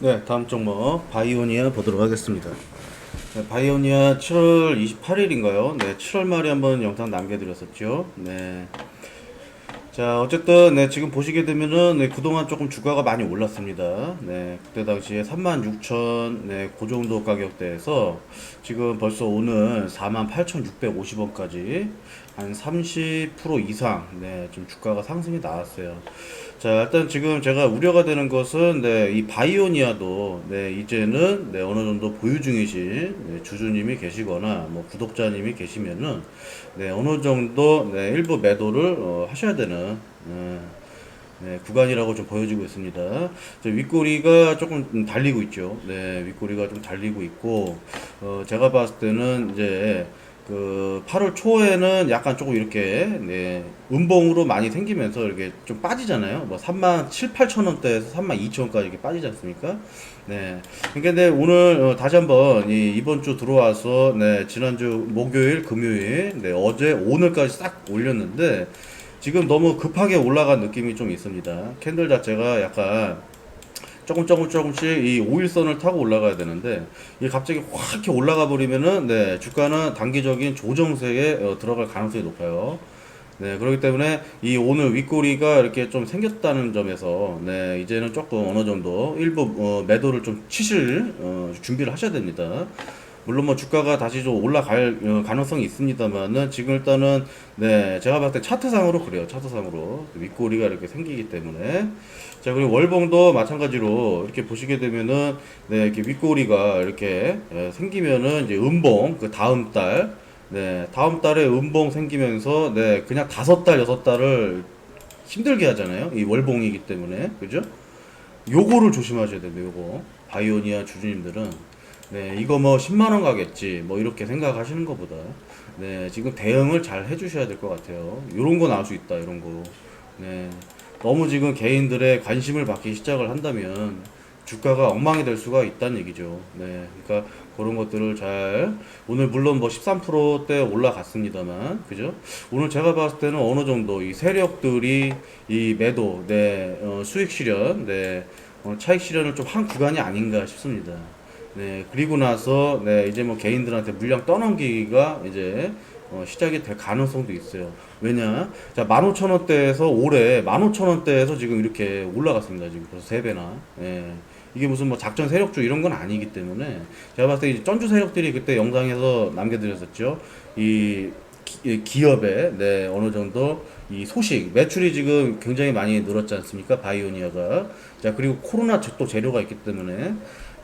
네, 다음 종목 바이오니아 보도록 하겠습니다. 네, 바이오니아 7월 28일인가요? 네, 7월 말에 한번 영상 남겨드렸었죠. 네. 자, 어쨌든 네, 지금 보시게 되면은 네, 그동안 조금 주가가 많이 올랐습니다. 네, 그때 당시에 36,000, 네, 그 정도 가격대에서 지금 벌써 오늘 48,650원까지 한 30% 이상 네, 좀 주가가 상승이 나왔어요. 자, 일단 지금 제가 우려가 되는 것은 네, 이 바이오니아도 네, 이제는 네, 어느 정도 보유 중이신 네, 주주님이 계시거나 뭐 구독자님이 계시면은 네, 어느 정도 네, 일부 매도를 어, 하셔야 되는 네, 네, 구간이라고 좀 보여지고 있습니다. 저 윗꼬리가 조금 달리고 있죠. 네, 윗꼬리가 좀 달리고 있고, 어, 제가 봤을 때는 이제 그 8월 초에는 약간 조금 이렇게 네, 음봉으로 많이 생기면서 이렇게 좀 빠지잖아요. 뭐 3만 7, 8천 원대에서 3만 2천 원까지 이렇게 빠지지 않습니까? 네. 그러니까 오늘 어, 다시 한번 이 이번 주 들어와서 네, 지난주 목요일, 금요일, 네, 어제, 오늘까지 싹 올렸는데 지금 너무 급하게 올라간 느낌이 좀 있습니다. 캔들 자체가 약간 조금 조금 조금씩 이 5일선을 타고 올라가야 되는데 이게 갑자기 확 이렇게 올라가 버리면은 네 주가는 단기적인 조정세에 어, 들어갈 가능성이 높아요. 네 그렇기 때문에 이 오늘 윗꼬리가 이렇게 좀 생겼다는 점에서 네 이제는 조금 어느 정도 일부 어, 매도를 좀 치실 어, 준비를 하셔야 됩니다. 물론 뭐 주가가 다시 좀 올라갈 어, 가능성이 있습니다만은 지금 일단은 네 제가 봤을 때 차트상으로 그래요. 차트상으로. 윗꼬리가 이렇게 생기기 때문에. 자 그리고 월봉도 마찬가지로 이렇게 보시게 되면은 네 이렇게 윗꼬리가 이렇게 예, 생기면은 이제 음봉 그 다음 달. 네 다음 달에 음봉 생기면서 네 그냥 다섯 달 여섯 달을 힘들게 하잖아요. 이 월봉이기 때문에. 그죠? 요거를 조심하셔야 됩니다 요거. 바이오니아 주주님들은 네, 이거 뭐 10만 원 가겠지. 뭐 이렇게 생각하시는 것보다 네, 지금 대응을 잘 해주셔야 될 것 같아요. 이런 거 나올 수 있다. 이런 거. 네, 너무 지금 개인들의 관심을 받기 시작을 한다면 주가가 엉망이 될 수가 있다는 얘기죠. 네, 그러니까 그런 것들을 잘 오늘 물론 뭐 13%대 올라갔습니다만, 그죠? 오늘 제가 봤을 때는 어느 정도 이 세력들이 이 매도, 네, 어, 수익 실현, 네, 어, 차익 실현을 좀 한 구간이 아닌가 싶습니다. 네, 그리고 나서 네, 이제 뭐 개인들한테 물량 떠넘기기가 이제 어, 시작이 될 가능성도 있어요. 왜냐? 자, 15,000원대에서 올해 15,000원대에서 지금 이렇게 올라갔습니다. 지금 벌써 3배나. 예. 이게 무슨 뭐 작전 세력주 이런 건 아니기 때문에 제가 봤을 때 이제 전주 세력들이 그때 영상에서 남겨드렸었죠. 이 기- 기업의 네, 어느 정도 이 소식 매출이 지금 굉장히 많이 늘었지 않습니까? 바이오니아가 자 그리고 코로나 또 재료가 있기 때문에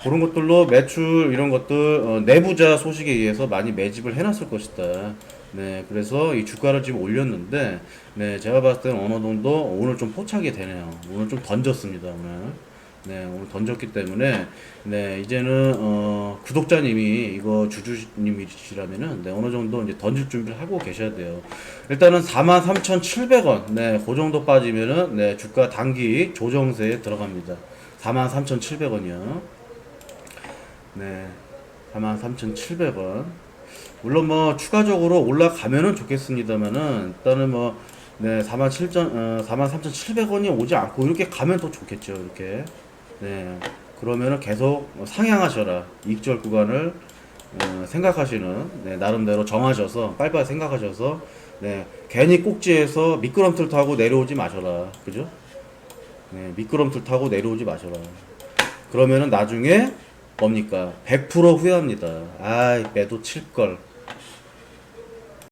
그런 것들로 매출 이런 것들 어, 내부자 소식에 의해서 많이 매집을 해놨을 것이다. 네, 그래서 이 주가를 지금 올렸는데, 네, 제가 봤을 때는 어느 정도 오늘 좀 포착이 되네요. 오늘 좀 던졌습니다, 오늘. 네, 오늘 던졌기 때문에, 네, 이제는, 어, 구독자님이 이거 주주님이시라면은, 네, 어느 정도 이제 던질 준비를 하고 계셔야 돼요. 일단은 43,700원, 네, 그 정도 빠지면은, 네, 주가 단기 조정세에 들어갑니다. 43,700원이요. 네, 43,700원. 물론 뭐 추가적으로 올라가면은 좋겠습니다만은 일단은 뭐 네, 47,000 어, 43,700원이 오지 않고 이렇게 가면 더 좋겠죠. 이렇게. 네. 그러면은 계속 상향하셔라. 이익절 구간을 어, 생각하시는 네, 나름대로 정하셔서 빨리빨리 생각하셔서 네, 괜히 꼭지에서 미끄럼틀 타고 내려오지 마셔라. 그죠? 네, 미끄럼틀 타고 내려오지 마셔라. 그러면은 나중에 뭡니까? 100% 후회합니다. 아, 매도 칠걸.